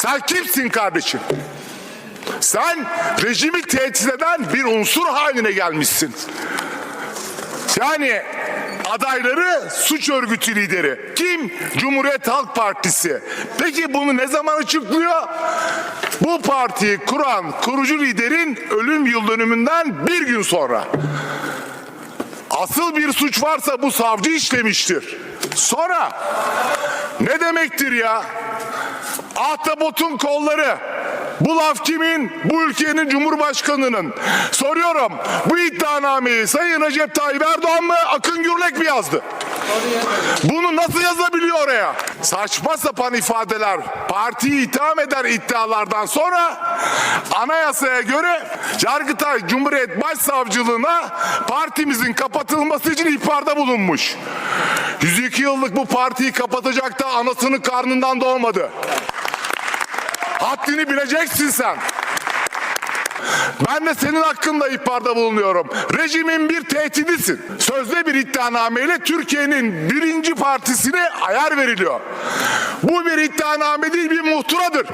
Sen kimsin kardeşim? Sen rejimi tehdit eden bir unsur haline gelmişsin. Yani adayları suç örgütü lideri. Kim? Cumhuriyet Halk Partisi. Peki bunu ne zaman açıklıyor? Bu partiyi kuran kurucu liderin ölüm yıl dönümünden bir gün sonra. Asıl bir suç varsa bu savcı işlemiştir. Sonra ne demektir ya? Ahtapotun kolları. Bu laf kimin? Bu ülkenin cumhurbaşkanının. Soruyorum bu iddianameyi Sayın Recep Tayyip Erdoğan mı Akın Gürlek mi yazdı? Bunu nasıl? Saçma sapan ifadeler, partiyi itham eder iddialardan sonra anayasaya göre Yargıtay Cumhuriyet Başsavcılığına partimizin kapatılması için ihbarda bulunmuş. 102 yıllık bu partiyi kapatacak da anasının karnından doğmadı. Haddini bileceksin sen. Ben de senin hakkında ihbarda bulunuyorum. Rejimin bir tehdidisin. Sözde bir iddianameyle Türkiye'nin birinci partisine ayar veriliyor. Bu bir iddianame değil bir muhtıradır.